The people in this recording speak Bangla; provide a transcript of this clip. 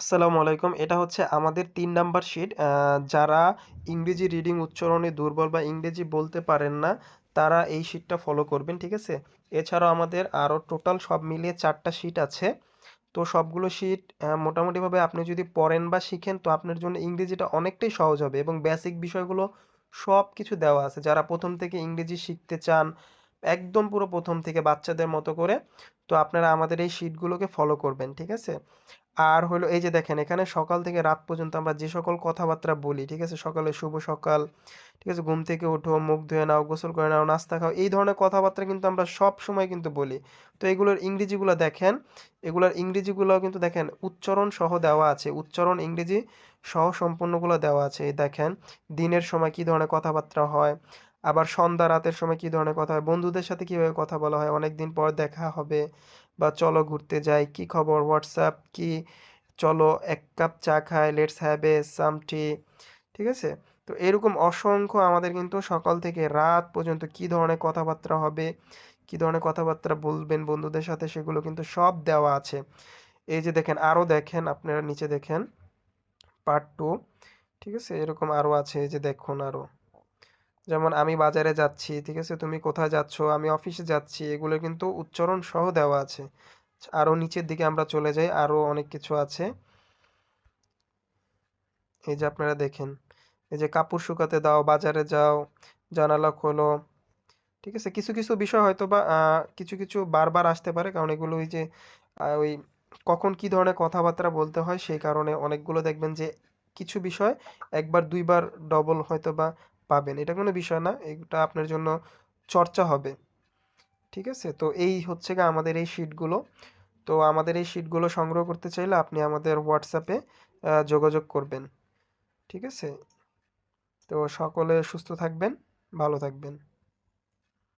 আসসালামু আলাইকুম। এটা হচ্ছে আমাদের তিন নাম্বার শিট। যারা ইংরেজি রিডিং উচ্চারণে দুর্বল বা ইংরেজি বলতে পারেন না, তারা এই শিটটা ফলো করবেন, ঠিক আছে? এছাড়াও আমাদের আরও টোটাল সব মিলিয়ে ৪ টা শিট আছে। তো সবগুলো শিট মোটামুটিভাবে আপনি যদি পড়েন বা শিখেন তো আপনার জন্য ইংরেজিটা অনেকটাই সহজ হবে এবং বেসিক বিষয়গুলো সব কিছু দেওয়া আছে। যারা প্রথম থেকে ইংরেজি শিখতে চান, একদম পুরো প্রথম থেকে বাচ্চাদের মতো করে, তো আপনারা আমাদের এই শিটগুলোকে ফলো করবেন, ঠিক আছে? আর হলো এই যে দেখেন এখানে সকাল থেকে রাত পর্যন্ত আমরা যে সকল কথাবার্তা বলি, ঠিক আছে? সকালে শুভ সকাল, ঠিক আছে? ঘুম থেকে ওঠো, মুখ ধুয়ে নাও, গোসল করে নাও, নাস্তা খাও। এই ধরনের কথাবার্তা কিন্তু আমরা সবসময় কিন্তু বলি। তো এগুলোর ইংরেজিগুলো দেখেন। এগুলোর ইংরেজিগুলাও কিন্তু দেখেন উচ্চারণ সহ দেওয়া আছে। উচ্চারণ ইংরেজি সহ সম্পূর্ণগুলো দেওয়া আছে। এই দেখেন দিনের সময় কী ধরনের কথাবার্তা হয়, আবার সন্ধ্যা রাতের সময় কী ধরনের কথা হয়, বন্ধুদের সাথে কীভাবে কথা বলা হয়, অনেক দিন পর দেখা হবে বা চলো ঘুরতে যাই, কী খবর, হোয়াটসঅ্যাপ, কি চলো এক কাপ চা খাই, লেটস হ্যাভ এ সাম টি, ঠিক আছে? তো এরকম অসংখ্য আমাদের কিন্তু সকাল থেকে রাত পর্যন্ত কী ধরনের কথাবার্তা হবে, কী ধরনের কথাবার্তা বলবেন বন্ধুদের সাথে সেগুলো কিন্তু সব দেওয়া আছে। এই যে দেখেন আরও দেখেন আপনারা নিচে দেখেন পার্ট টু ঠিক আছে? এরকম আরও আছে এই যে দেখুন আরও। যেমন আমি বাজারে যাচ্ছি, ঠিক আছে? তুমি কোথায় যাচ্ছ? আমি অফিসে যাচ্ছি। এগুলো কিন্তু উচ্চারণ সহ দেওয়া আছে। আরও নিচের দিকে আমরা চলে যাই, আরও অনেক কিছু আছে। এই যে আপনারা দেখেন। এই যে কাপড় শুকাতে দাও, বাজারে যাও, জানালা খোলো। ঠিক আছে? কিছু, কিছু বিষয় হয়তো বা কিছু, কিছু বারবার আসতে পারে। কারণ এগুলো ওই যে ওই কখন কী ধরনের কথাবার্তা বলতে হয় সেই কারণে অনেকগুলো দেখবেন যে কিছু বিষয় একবার দুইবার ডবল হয়তোবা পাবেন। এটা কোনো বিষয় না। এটা আপনার জন্য চর্চা হবে। ঠিক আছে? তো এই হচ্ছে গিয়ে আমাদের এই শিটগুলো। তো আমাদের এই শিটগুলো সংগ্রহ করতে চাইলে আপনি আমাদের হোয়াটসঅ্যাপে যোগাযোগ করবেন। ঠিক আছে? তো সকলে সুস্থ থাকবেন, ভালো থাকবেন।